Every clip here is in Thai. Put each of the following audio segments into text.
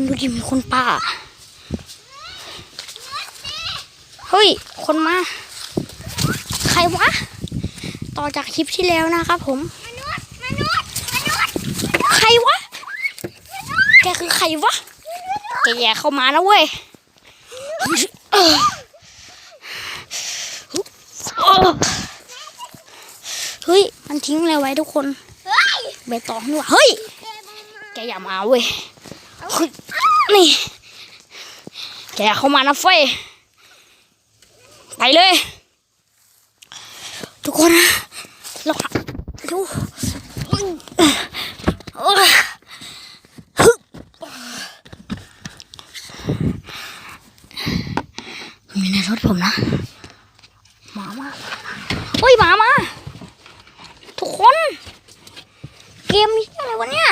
คนดูดิมีคนป่า เฮ้ย คนมา ใครวะ ต่อจากคลิปที่แล้วนะครับผมมนุษย์มนุษย์มนุษย์ใครวะ แกคือใครวะ แกแย่เข้ามานะเว้ยเออเออเฮ้ย มันทิ้งอะไรไว้ทุกคนเฮ้ยใบตองนี่หว่าเฮ้ย แกอย่ามาเว้ยเฮ้ย นี่ แกเข้ามานะเฟ้ยไปเลย ทุกคนนะเราดูมันอยู่ในรถผมนะหมามาเฮ้ยหมามา ทุกคน เกมนี้อะไรวะเนี่ย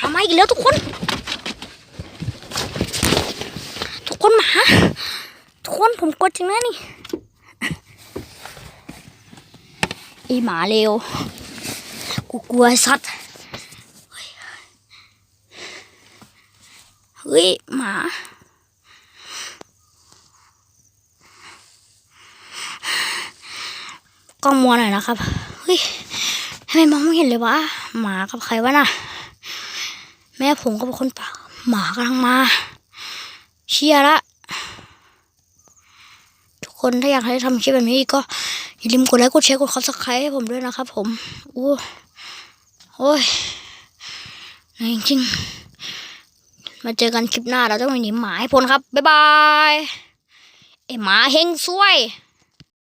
ห มาอีกแล้วทุกคน ทุกคนหมา ทุกคนผมกดจริงนะนี่ไอหมาเร็ว กูกลัวสัตว์เฮ้ยหมากล้องมัวหน่อยนะครับ เฮ้ยทำไมมองไม่เห็นเลยวะ หมากับใครวะน่ะ แม่ผมก็เป็นคนป่าหมากำลังมา เชียร์ละ ทุกคนถ้าอยากให้ทำคลิปแบบนี้ก็อย่าลืมกดไลค์กดแชร์กดซับสไครต์ให้ผมด้วยนะครับผมอู้โอ้ยนื่จริงๆมาเจอกันคลิปหน้าเราต้องไปหนีหมาให้พ้นครับ บ๊ายบายไอหมาเฮงซวย